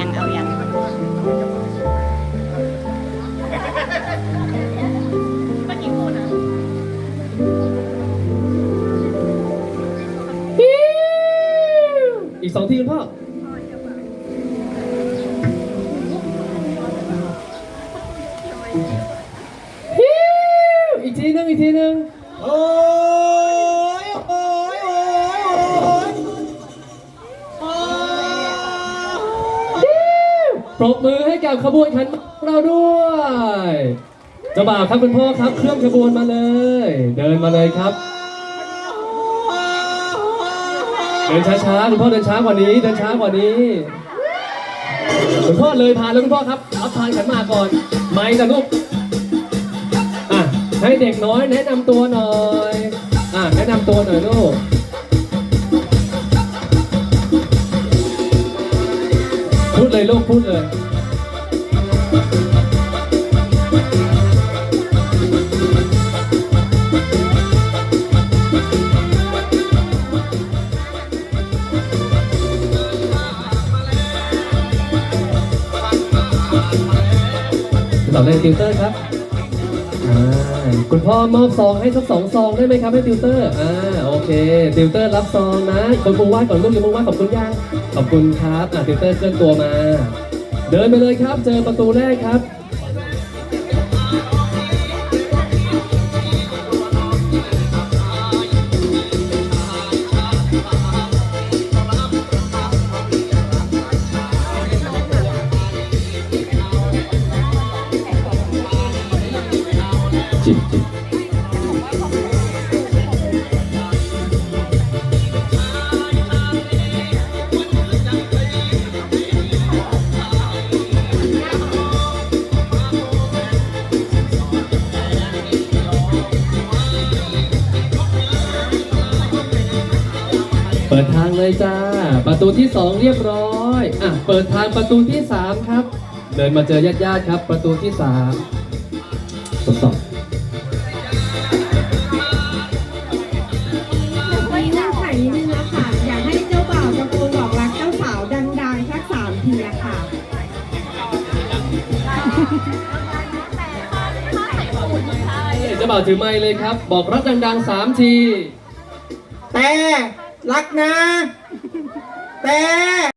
ยังเอายังอีกสองทีคุณพ่ออีกทีหนึงอีกทีหนึงโอ้ ปรบมือให้กับขบวนขันหมากของเราด้วยเจ้าบ่าวครับคุณพ่อครับ เคลื่อนขบวนมาเลย เดินมาเลยครับ เดินช้าๆคุณพ่อเดินช้ากว่านี้ เดินช้ากว่านี้คุณพ่อเลยผ่านแล้วคุณพ่อครับรับทานขันหมากก่อนไม่จ้ะลูกอะให้เด็กน้อยแนะนำตัวหน่อยอะแนะนำตัวหน่อยลูก เลยลูกพูดเลยต่อเลยติวเตอร์ครับ อ่าคุณพ่อมอบซองให้สักสองซองได้ไหมครับให้ติวเตอร์ อ่าโอเคติวเตอร์รับซองนะคนปูว่าดก่อนลูกอย่าปูว่าดขอบคุณยังขอบคุณครับอ่าติวเตอร์เคลื่อนตัวมา เดินไปเลยครับ เจอประตูแรกครับ เปิดทางเลยจ้า ประตูที่สองเรียบร้อย อะ เปิดทางประตูที่สามครับ เดินมาเจอญาติๆครับ ประตูที่สามทดสอบ เจ้าบ่าวถือไม้เลยครับ บอกรักดังๆสามที แต่รักนะ แต่